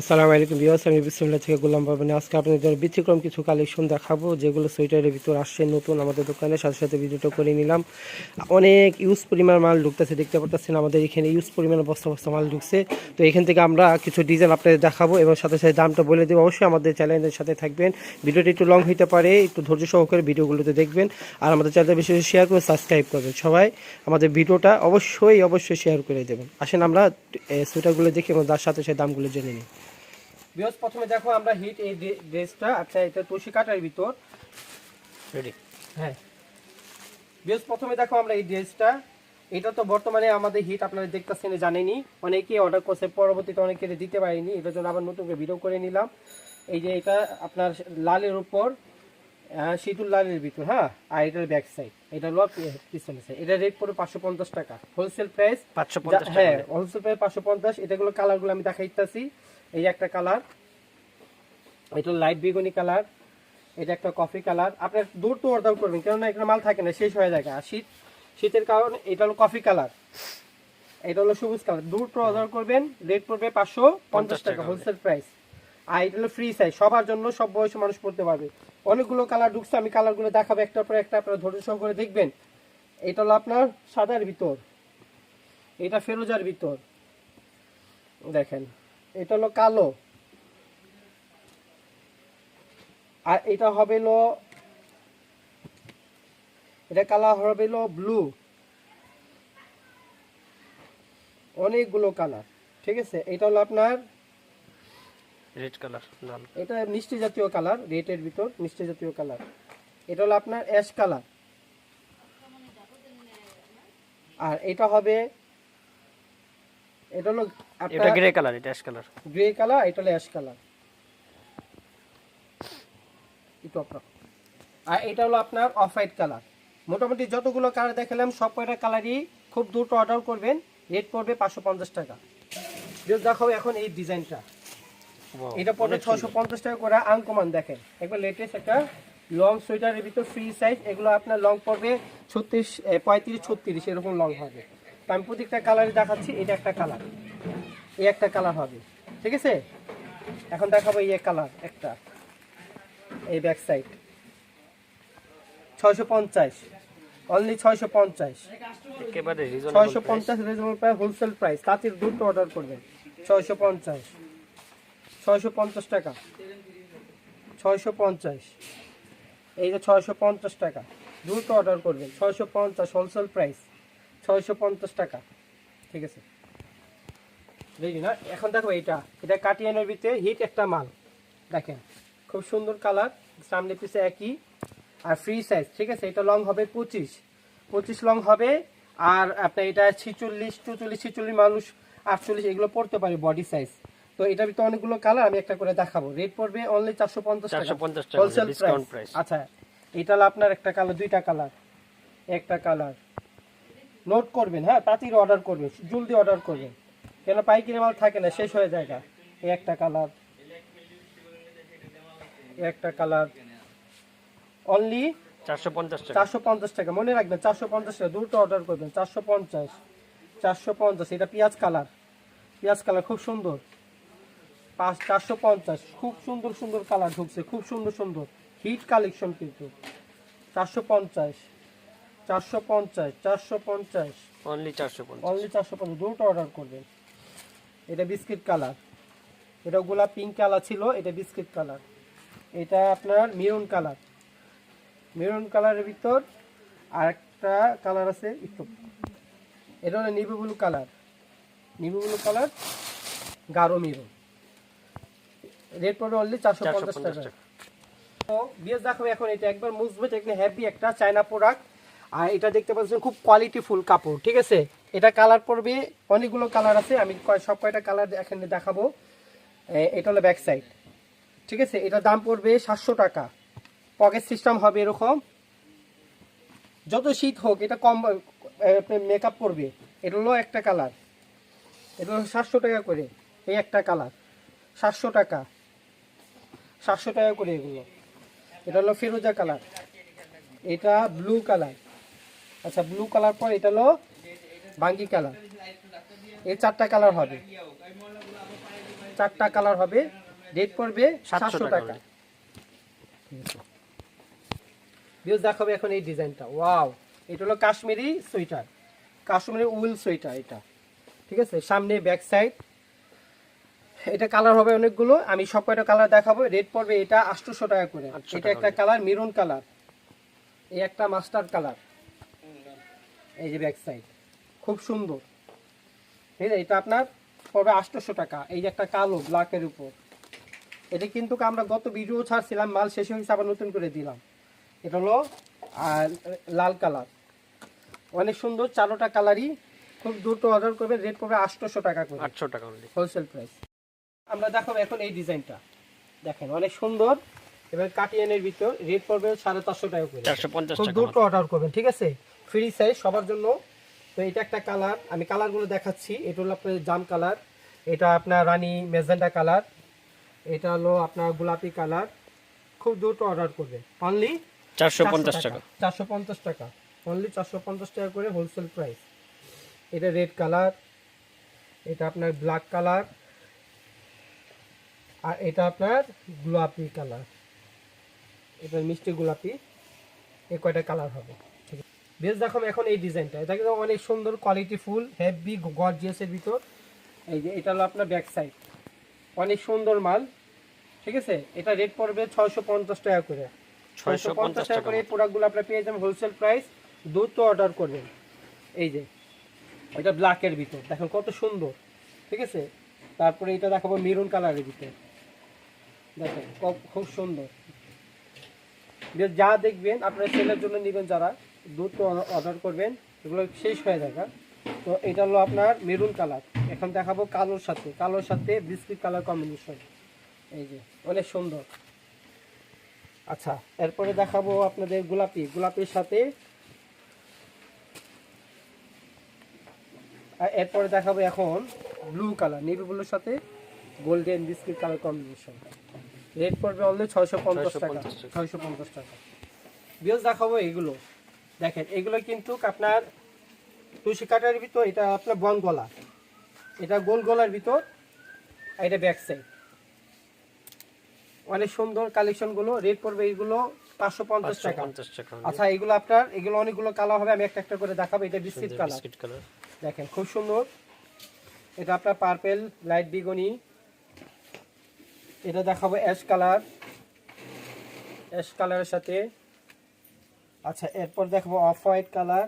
আসসালামু আলাইকুম বিয়াস আমি বিসমুল্লাহ থেকে গোলাম বাবানি আজকে আপনাদের ব্যতিক্রম কিছু কালেকশন দেখাবো, যেগুলো সোয়েটারের ভিতর আসছে, নতুন আমাদের দোকানে। সাথে সাথে ভিডিওটা করে নিলাম। অনেক ইউজ পরিমাণ মাল ঢুকতেছে, দেখতে পাচ্ছেন আমাদের এখানে ইউজ পরিমাণ বস্তা বস্তা মাল ঢুকছে। তো এখান থেকে আমরা কিছু ডিজাইন আপনাদের দেখাবো এবং সাথে সাথে দামটা বলে দেবো। অবশ্যই আমাদের চ্যানেলের সাথে থাকবেন। ভিডিওটি একটু লং হতে পারে, একটু ধৈর্য সহকারে ভিডিওগুলোতে দেখবেন। আর আমাদের চ্যানেলটা বেশি বেশি শেয়ার করে সাবস্ক্রাইব করবেন। সবাই আমাদের ভিডিওটা অবশ্যই অবশ্যই শেয়ার করে দেবেন। আসেন আমরা সোয়েটারগুলো দেখি এবং তার সাথে সাথে দামগুলো জেনে নিই। বিয়স প্রথমে দেখো আমরা হিট এই ড্রেসটা আচ্ছা এটা তুলসী কাটার ভিতর। রেডি হ্যাঁ। বিয়স প্রথমে দেখো আমরা এই ড্রেসটা। এটা তো বর্তমানে আমাদের হিট আপনারা দেখতেছেন জানেনি অনেকেই অর্ডার করছে পরবর্তীতে অনেকে দিতে পারেনি। এটার জন্য আবার নতুন করে ভিডিও করে নিলাম। এই যে এটা আপনার লালের উপর শীতুল লালের ভিতর হ্যাঁ? আর এটার ব্যাক সাইড এটা পি- পিছনে সাইড এটা রেট পড়বে পাঁচশো পঞ্চাশ টাকা। হোলসেল প্রাইস পাঁচশো পঞ্চাশ হ্যাঁ হোলসেল প্রাইস পাঁচশো পঞ্চাশ। এটাগুলো কালারগুলো আমি দেখাইতেছি। এই একটা কালার এটা লাইট বেগুনি কালার এটা একটা কফি কালার আপনার দূর তো অর্ডার করবেন কেননা এখানে মাল থাকে না শেষ হয়ে যায় আর শীত শীতের কারণে এটা হলো কফি কালার এটা হলো সবুজ কালার দূর তো অর্ডার করবেন রেট পড়বে পাঁচশো পঞ্চাশ টাকা হোলসেল প্রাইস আর এটা হলো ফ্রি সাইজ সবার জন্য সব বয়সী মানুষ পড়তে পারবে। অনেকগুলো কালার ঢুকছে আমি কালারগুলো দেখাবো একটার পর একটা আপনারা ধৈর্য সহকারে দেখবেন। এটা হলো আপনার সাদার ভিতর এটা ফেরোজার ভিতর। দেখেন। এটা হলো কালো। আর এটা হবে হলো এটা কালার হবে হলো ব্লু অনেকগুলো কালার ঠিক আছে? এটা হলো আপনার রেড কালার লাল। এটা মিষ্টি জাতীয় কালার রেটের ভিতর মিষ্টি জাতীয় কালার এটা হলো আপনার অ্যাশ কালার আর এটা হবে এটা হলো এটা গ্রে কালার এটা অ্যাশ কালার গ্রে কালার এটা হলো অ্যাশ কালার একটু আপনার আর এটা হলো আপনার অফ হোয়াইট কালার মোটামুটি যতগুলো কালার দেখালাম সব কয়টা কালারই খুব দ্রুত অর্ডার করবেন। রেট পড়বে পাঁচশো পঞ্চাশ টাকা। দেখো এখন এই ডিজাইনটা এটা পড়বে ছশো পঞ্চাশ টাকা করে আনকমান দেখেন। একবার লেটেস্ট একটা লং সোয়েটারের ভিতর ফ্রি সাইজ এগুলো আপনার লং পড়বে ছত্রিশ পঁয়ত্রিশ ছত্রিশ এরকম লং হবে। তো আমি প্রত্যেকটা কালারই দেখাচ্ছি এটা একটা কালার এই একটা কালার হবে ঠিক আছে? এখন দেখাবো এই এক কালার একটা। এই ব্যাক সাইড ছয়শো পঞ্চাশ। অনলি ছয়শো পঞ্চাশ। ছয়শো পঞ্চাশ রিজনেবল প্রাইস হোলসেল প্রাইস তাঁতির দুটো অর্ডার করবেন। ছয়শো পঞ্চাশ। ছয়শো পঞ্চাশ টাকা। ছয়শো পঞ্চাশ। এই যে ছয়শো পঞ্চাশ টাকা। দ্রুত অর্ডার করবেন। ছয়শো পঞ্চাশ হোলসেল প্রাইস ছয়শো পঞ্চাশ টাকা। ঠিক আছে? বুঝলি না? এখন দেখো এটা এটা কাটিয়ানের ভিতরে হিট একটা মাল। দেখেন খুব সুন্দর কালার সামনে পিছে একই আর ফ্রি সাইজ ঠিক আছে? এটা লং হবে পঁচিশ। পঁচিশ লং হবে আর আপনার এটা ছিচল্লিশ চুচল্লিশ ছিচল্লিশ মানুষ আটচল্লিশ এগুলো পড়তে পারে বডি সাইজ তো এটার ভিতরে অনেকগুলো কালার আমি একটা করে দেখাবো। রেট পড়বে অনলি চারশো পঞ্চাশ টাকা। 450 টাকা, হোলসেল প্রাইস আচ্ছা এটা হলো আপনার একটা কালার দুইটা কালার একটা কালার নোট করবেন হ্যাঁ তাড়াতাড়ি অর্ডার করবেন জলদি অর্ডার করবেন। কেন পাইকারি মাল থাকে না শেষ হয়ে যায় এই একটা কালার একটা কালার অনলি চারশো পঞ্চাশ চারশো পঞ্চাশ টাকা। মনে রাখবেন চারশো পঞ্চাশ টাকা দুটো অর্ডার করবেন চারশো পঞ্চাশ চারশো পঞ্চাশ এটা পেঁয়াজ কালার পেঁয়াজ কালার খুব সুন্দর। পাঁচ চারশো পঞ্চাশ খুব সুন্দর সুন্দর কালার ঢুকছে খুব সুন্দর সুন্দর। হিট কালেকশন কিন্তু। চারশো পঞ্চাশ। চারশো পঞ্চাশ চারশো পঞ্চাশ। অনলি চারশো পঞ্চাশ। অনলি চারশো পঞ্চাশ দুটো অর্ডার করবেন। এটা বিস্কিট কালার। এটা গোলাপ পিঙ্ক কালার ছিল এটা বিস্কিট কালার। এটা আপনার মেরুন কালার। মেরুন কালারের ভিতর আর একটা কালার আছে একটু। এটা হলো navy blue colour. Navy blue colour গাঢ় মেরুন রেট পড়বে অনলি চারশো পঞ্চাশ টাকা। তো বিএস দেখো এখন এটা একবার মুজবেট একটা হ্যাপি একটা চায়না প্রোডাক্ট আর এটা দেখতে পাচ্ছেন খুব কোয়ালিটি ফুল কাপড়, ঠিক আছে? এটা কালার পড়বে অনেকগুলো কালার আছে, আমি সব কয়টা কালার এখানে দেখাবো। এটা হলো ব্যাক সাইড ঠিক আছে? এটা দাম পড়বে সাতশো টাকা। পকেট সিস্টেম হবে এরকম। যত শীত হোক, এটা কম মেকআপ করবে এটা হলো একটা কালার এটা হলো সাতশো টাকা করে, এই একটা কালার সাতশো টাকা। সাতশো টাকা করে এগুলো। এটা হলো ফিরোজা কালার এটা ব্লু কালার আচ্ছা ব্লু কালার পর এটা হলো বাঙ্গি কালার এই চারটা কালার হবে। চারটা কালার হবে। রেট পড়বে সাতশো টাকা। ভিউজ দেখাবে এখন এই ডিজাইনটা। ওয়াও এটা হলো Kashmiri sweater. Kashmiri wool sweater এটা। ঠিক আছে? সামনে ব্যাক সাইড এটা কালার হবে অনেকগুলো। আমি সব কয়টা কালার দেখাবো। রেট পড়বে এটা আটশোশো টাকা করে। 800 এটা একটা কালার মেরুন কালার এই একটা মাস্টার কালার এই যে ব্যাক সাইড খুব সুন্দর। ঠিক আছে এটা আপনার পড়বে আটশোশো টাকা। এই যে একটা কালো ব্ল্যাকের উপর। এটা কিন্তু আমরা গত ভিডিও ছাড়ছিলাম মাল শেষ হয়েছে আবার নতুন করে দিলাম। এটা হলো আর লাল কালার। অনেক সুন্দর চারোটা কালারই। খুব দ্রুত অর্ডার করবে রেট পড়বে আটশোশো টাকা করে। আটশো টাকা হোলসেল প্রাইস আমরা দেখাবো এখন এই ডিজাইনটা দেখেন অনেক সুন্দর। এবার কাটিয়ানের ভিতর রেট পড়বে সাড়ে চারশো টাকা করে। চারশো পঞ্চাশ দ্রুত অর্ডার করবেন ঠিক আছে? ফ্রি সাইজ সবার জন্য। তো এটা একটা কালার আমি কালারগুলো দেখাচ্ছি। এটা হলো আপনার জাম কালার এটা আপনার রানী মেজেন্ডা কালার এটা হলো আপনার গোলাপি কালার খুব দ্রুত অর্ডার করবে। অনলি চারশো পঞ্চাশ টাকা। চারশো পঞ্চাশ টাকা। অনলি চারশো পঞ্চাশ টাকা করে হোলসেল প্রাইস এটা রেড কালার এটা আপনার ব্ল্যাক কালার আর এটা আপনার গোলাপি কালার এটা মিষ্টি গোলাপি এই কয়টা কালার হবে? বেশ দেখো এখন এই ডিজাইনটা। এটা কিন্তু অনেক সুন্দর কোয়ালিটি ফুল হেভি গর্জিয়াসের ভিতর। এই যে এটা হলো আপনার ব্যাক সাইড অনেক সুন্দর মাল ঠিক আছে? এটা রেট পড়বে ছয়শো পঞ্চাশ টাকা করে। ছয়শো পঞ্চাশ টাকা করে এই প্রোডাক্টগুলো আপনার পেয়ে যাবেন হোলসেল প্রাইস দ্রুত অর্ডার করবেন। এই যে এটা ব্ল্যাকের ভিতর। দেখেন কত সুন্দর ঠিক আছে? তারপরে এটা দেখাবো মেরুন কালারের ভিতর। দেখেন খুব সুন্দর। যে যা দেখবেন আপনারা সেলের জন্য নেবেন যারা। দ্রুত অর্ডার করবেন এগুলো শেষ হয়ে যায় হ্যাঁ? তো এটা হলো আপনার মেরুন কালার এখন দেখাবো কালোর সাথে। কালোর সাথে বিস্কিট কালার কম্বিনেশন এই যে অনেক সুন্দর। আচ্ছা এরপরে দেখাবো আপনাদের গোলাপি। গোলাপির সাথে আর এরপরে দেখাবো এখন ব্লু কালার নেভি ব্লুর সাথে golden biscuit colour combination rate পড়বে অনলি ছয়শো পঞ্চাশ টাকা। 650 টাকা। ছয়শো পঞ্চাশ টাকা। বিয়স দেখাবো এগুলো। দেখেন এগুলো কিন্তু আপনার তুলসী কাটার ভিতর এটা আপনার বন গলা। এটা গোল গলার ভিতর এটা ব্যাক সাইড অনেক সুন্দর কালেকশনগুলো রেট পড়বে এগুলো পাঁচশো পঞ্চাশ টাকা। আচ্ছা এগুলো আপনার এগুলো অনেকগুলো কালার হবে আমি একটা একটা করে দেখাবো। এটা বিস্কিট কালার দেখেন খুব সুন্দর। এটা আপনার পার্পেল লাইট বিগনি। এটা দেখাবো অ্যাশ কালার অ্যাশ কালারের সাথে আচ্ছা এরপর দেখব অফ হোয়াইট কালার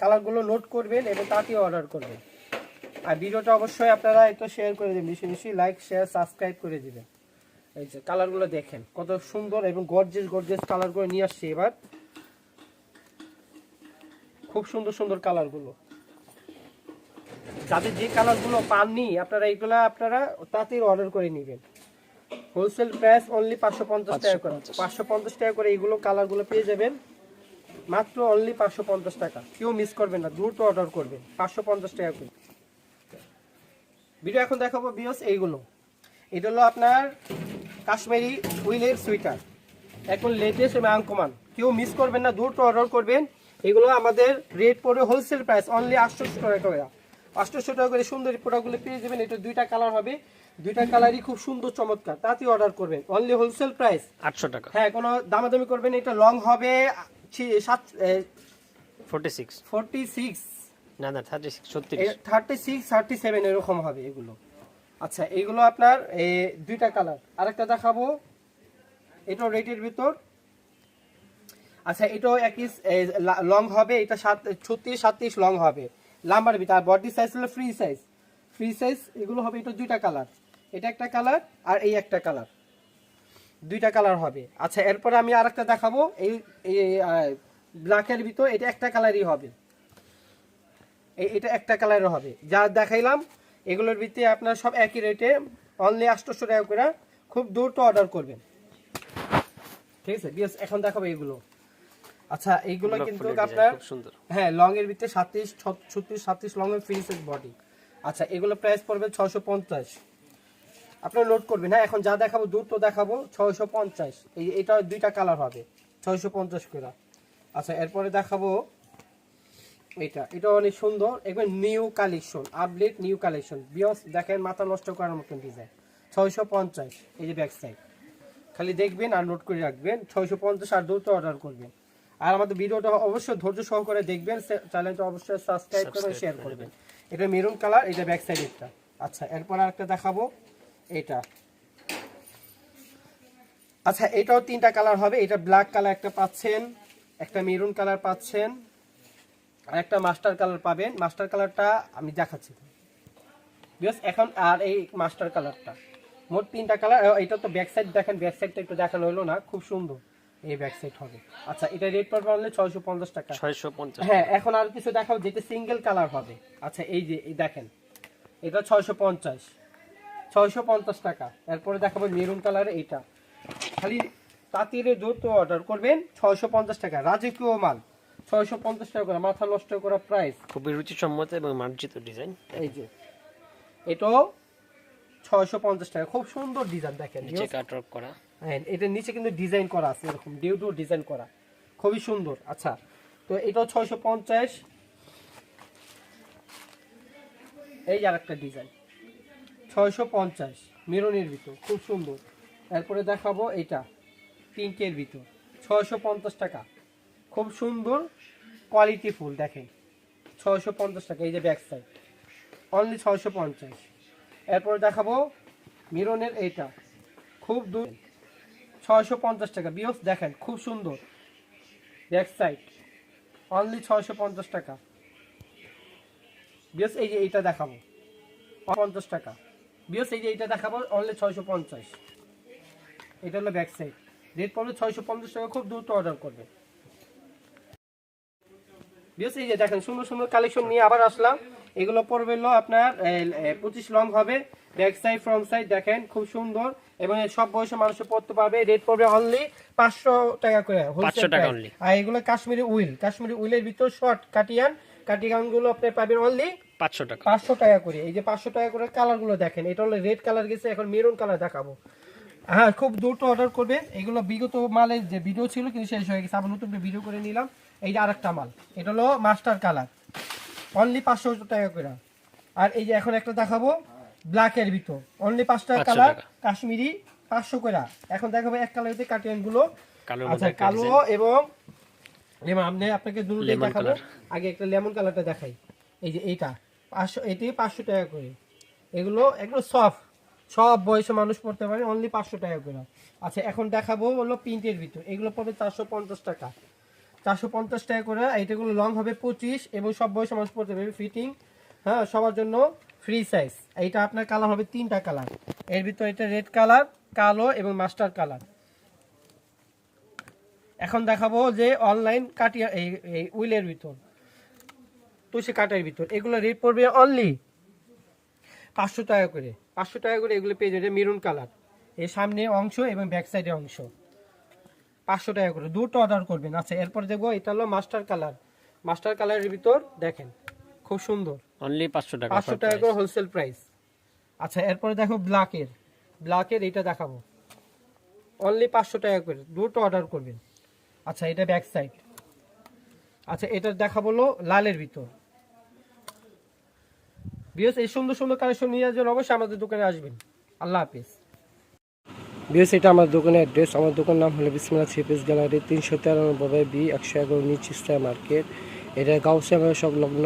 কালারগুলো নোট করবেন এবং তাতেই অর্ডার করবেন। আর ভিডিওটা অবশ্যই আপনারা একটু শেয়ার করে দেবেন বেশি বেশি লাইক শেয়ার সাবস্ক্রাইব করে দিবেন। এই যে কালারগুলো দেখেন কত সুন্দর এবং গর্জেস গর্জেস কালারগুলো নিয়ে আসছে এবার। খুব সুন্দর সুন্দর কালারগুলো যাদের যে কালারগুলো পাননি আপনারা এইগুলো আপনারা তাতেই অর্ডার করে নেবেন। হোলসেল প্রাইস অনলি পাঁচশো পঞ্চাশ টাকা করে। 550 পাঁচশো পঞ্চাশ টাকা করে এইগুলো কালারগুলো পেয়ে যাবেন। মাত্র অনলি পাঁচশো পঞ্চাশ টাকা। কেউ মিস করবেন না দ্রুত অর্ডার করবেন পাঁচশো পঞ্চাশ টাকা করে। ভিডিও এখন দেখাবো বিয়স এইগুলো। এটা হলো আপনার কাশ্মীরি উইলের সুইটার এখন লেটেস্ট এবং আঙ্কমান কেউ মিস করবেন না দ্রুত অর্ডার করবেন এগুলো আমাদের রেট পড়ে হোলসেল প্রাইস অনলি আটশোশো টাকা করে। আটশোশো টাকা করে সুন্দর প্রোডাক্টগুলো পেয়ে যাবেন। এটা দুইটা কালার হবে। দুইটা কালারই খুব সুন্দর চমৎকার। তাতেই অর্ডার করবেন। অনলি হোলসেল প্রাইস আটশো টাকা। হ্যাঁ কোনো দামাদামি করবেন এটা লং হবে সাত ফোর্টি সিক্স ফোরটি সিক্স না না থার্টি সিক্স ছত্রিশ। থার্টি সিক্স থার্টি সেভেন এরকম হবে এগুলো। আচ্ছা এগুলো আপনার দুইটা কালার আরেকটা দেখাবো। এটাও রেটের ভিতর। আচ্ছা এটাও একই লং হবে। এটা সাত ছত্রিশ সাতত্রিশ লং হবে। লাম্বার ভিতর আর বডি সাইজ হলো ফ্রি সাইজ ফ্রি সাইজ এগুলো হবে এটা দুইটা কালার এটা একটা কালার আর এই একটা কালার দুইটা কালার হবে। আচ্ছা এরপরে আমি আরেকটা দেখাবো। এই ব্ল্যাকের ভিতর এটা একটা কালারই হবে। এটা একটা কালারের হবে। যা দেখাইলাম এগুলোর ভিত্তি আপনার সব একই রেটে অনলি আটশোশো টাকা করে খুব দ্রুত অর্ডার করবেন। ঠিক আছে? বিয়াস এখন দেখাবো এগুলো আচ্ছা এইগুলো কিন্তু আপনার সুন্দর। হ্যাঁ লং এর ভিতরে সাতত্রিশ ছত্রিশ সাতত্রিশ লং এর ফিনিশের বডি আচ্ছা এগুলো প্রাইস পড়বে ছশো পঞ্চাশ। আপনারা নোট করবেন। হ্যাঁ এখন যা দেখাবো দ্রুত দেখাবো ছয়শো পঞ্চাশ। এই এটা দুইটা কালার হবে ছয়শো পঞ্চাশ করে। আচ্ছা এরপরে দেখাবো এটা। এটা অনেক সুন্দর। একবার new collection update new collection বিয়স দেখেন মাথা নষ্ট করার মতন ডিজাইন ছয়শো পঞ্চাশ এই যে ব্যাক সাইড খালি দেখবেন আর নোট করে রাখবেন। ছয়শো পঞ্চাশ আর দ্রুত অর্ডার করবেন। আর আমাদের ভিডিওটা অবশ্যই ধৈর্য সহকারে দেখবেন। চ্যানেলটা অবশ্যই সাবস্ক্রাইব করবেন শেয়ার করবেন। এটা মেরুন কালার এটা ব্যাক সাইডেরটা আচ্ছা এরপর আরেকটা দেখাবো। এটা। আচ্ছা এটাও তিনটা কালার হবে। এটা ব্ল্যাক কালার একটা পাচ্ছেন একটা মেরুন কালার পাচ্ছেন আর একটা মাস্টার কালার পাবেন। মাস্টার কালারটা আমি দেখাচ্ছি। এখন আর এই মাস্টার কালারটা। মোট তিনটা কালার এটা তো ব্যাক সাইড দেখেন ব্যাক সাইডটা একটু দেখানো হলো না খুব সুন্দর এই ব্যাক সাইড হবে। আচ্ছা এটা রেড পড়বে অনলি ছয়শো পঞ্চাশ টাকা। ছয়শো পঞ্চাশ। হ্যাঁ এখন আর কিছু দেখাও যেটা সিঙ্গেল কালার হবে। আচ্ছা এই যে এই দেখেন এটা ছয়শো পঞ্চাশ। ছয়শো পঞ্চাশ টাকা। এরপরে দেখাবো মেরুন কালার এইটা। খালি তাঁতিরে দ্রুত অর্ডার করবেন ছয়শো পঞ্চাশ টাকা। রাজকীয় মাল ছয়শো পঞ্চাশ টাকা করে। মাথা নষ্ট করা প্রাইস খুবই রুচিসম্মত এবং মার্জিত ডিজাইন এই যে এটাও ছয়শো পঞ্চাশ টাকা। খুব সুন্দর ডিজাইন দেখেন। নিচে কাটওয়ার্ক করা। হ্যাঁ এটার নিচে কিন্তু ডিজাইন করা আছে এরকম। ডিউ টু ডিজাইন করা। খুবই সুন্দর। আচ্ছা তো এটাও ছয়শো পঞ্চাশ। এই আর একটা ডিজাইন ছয়শো পঞ্চাশ। মেরনের ভিতর, খুব সুন্দর। এরপরে দেখাবো এটা, পিঙ্কের ভিতর, ছয়শো পঞ্চাশ টাকা। খুব সুন্দর কোয়ালিটি ফুল, দেখেন। ছয়শো পঞ্চাশ টাকা, এই যে ব্যাক সাইড অনলি ছয়শো পঞ্চাশ। এরপরে দেখাবো মিরনের এইটা খুব দূর। ছয়শো পঞ্চাশ টাকা বিয়স দেখেন, খুব সুন্দর। ব্যাক সাইড অনলি ছয়শো পঞ্চাশ টাকা। বিয়স এই যে এইটা দেখাবো। পঞ্চাশ টাকা। বিয়স এই যে এইটা দেখাবো অনলি ছয়শো পঞ্চাশ। এটা হলো ব্যাক সাইড রেট পড়বে ছয়শো পঞ্চাশ টাকা খুব দ্রুত অর্ডার করবে। বিয়স এই যে দেখেন সুন্দর সুন্দর কালেকশন নিয়ে আবার আসলাম। এগুলো পড়বে হলো আপনার পঁচিশ লং হবে। ব্যাক সাইড ফ্রন্ট সাইড দেখেন খুব সুন্দর। এবং সব বয়সে মানুষের পড়তে পারবে। রেট পড়বে অনলি পাঁচশো টাকা করে wholesale 500 টাকা আর এগুলো কাশ্মীরি উইল। কাশ্মীরি উইলের ভিতর শর্ট কাটিয়ান কাটিয়ানগুলো আপনি পাবেন অনলি পাঁচশো টাকা। পাঁচশো টাকা করে। এই যে পাঁচশো টাকা করে কালারগুলো দেখেন এটা হলো রেড কালার গেছে এখন মেরুন কালার দেখাবো। হ্যাঁ খুব দ্রুত অর্ডার করবেন। এগুলো বিগত মালের যে ভিডিও ছিল কিন্তু শেষ হয়ে গেছে। আবার নতুন ভিডিও করে নিলাম। এই যে আরেকটা মাল এটা হলো মাস্টার কালার অনলি পাঁচশো টাকা করে। আর এই যে এখন একটা দেখাবো ব্ল্যাকের ভিতর। অনলি পাঁচটা 500 কালার কাশ্মীরি পাঁচশো করে। এখন দেখাবো এক কালারিতে কাটিয়ানগুলো। আচ্ছা কালো এবং এবং আপনি আপনাকে দুটো দেখাবো। আগে একটা লেমন কালারটা দেখাই। এই যে এইটা। পাঁচশো এটি পাঁচশো টাকা করে। এগুলো এগুলো সফট সব বয়সে মানুষ পড়তে পারে অনলি পাঁচশো টাকা করে। আচ্ছা এখন দেখাবো হলো প্রিন্টের ভিতর। এগুলো পড়বে চারশো পঞ্চাশ টাকা। চারশো পঞ্চাশ টাকা করে এইটাগুলো লং হবে পঁচিশ, এবং সব বয়সে মানুষ পড়তে পারবে ফিটিং হ্যাঁ সবার জন্য ফ্রি সাইজ এইটা আপনার কালার হবে তিনটা কালারের ভিতর এটা রেড কালার কালো এবং মাস্টার কালার এখন দেখাবো যে অনলাইন কাটিয়া এই উইলের ভিতর। তুষি কাটার ভিতর। এগুলো রেট পড়বে অনলি পাঁচশো টাকা করে। পাঁচশো টাকা করে এগুলো পেয়ে যাবে মেরুন কালারের সামনে অংশ এবং ব্যাক সাইডে অংশ। পাঁচশো টাকা করে। দুটো অর্ডার করবেন। আচ্ছা এরপর দেখব এটা হলো মাস্টার কালার মাস্টার কালারের ভিতর দেখেন খুব সুন্দর। অনলি পাঁচশো টাকা পাঁচশো টাকা করে হোলসেল প্রাইস আচ্ছা এরপরে দেখো ব্ল্যাকের ব্ল্যাকের এটা দেখাবো। অনলি পাঁচশো টাকা করে। দুটো অর্ডার করবেন। আচ্ছা এটা ব্যাক সাইড আচ্ছা এটা দেখাবো লালের ভিতর। বিএস, এই সুন্দর সুন্দর কালেকশন নিয়ে জন্য অবশ্যই আমাদের দোকানে আসবেন। আল্লাহ হাফিজ। বিএস, এটা আমার দোকানের অ্যাড্রেস আমার দোকান নাম হলো বিসমিল্লা থ্রিপিস গ্যালারি, তিনশো তেরানব্বই বি, একশো এগারো নিচ ইস্তায় মার্কেট। এটা গাউসিয়া সংলগ্ন।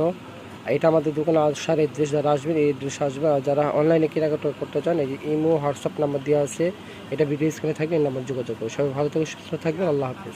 এটা আমাদের দোকানে আসার এড্রেস যারা আসবেন, এই এড্রেস আসবে আর যারা অনলাইনে কেনাকাটা করতে চান, এই ইমো, হোয়াটসঅ্যাপ নাম্বার দেওয়া আছে, এটা ভিডিও স্ক্রিনে থাকবে, এই নাম্বার যোগাযোগ করবে সবাই ভালো থেকে সুস্থ থাকবেন, আল্লাহ হাফিজ।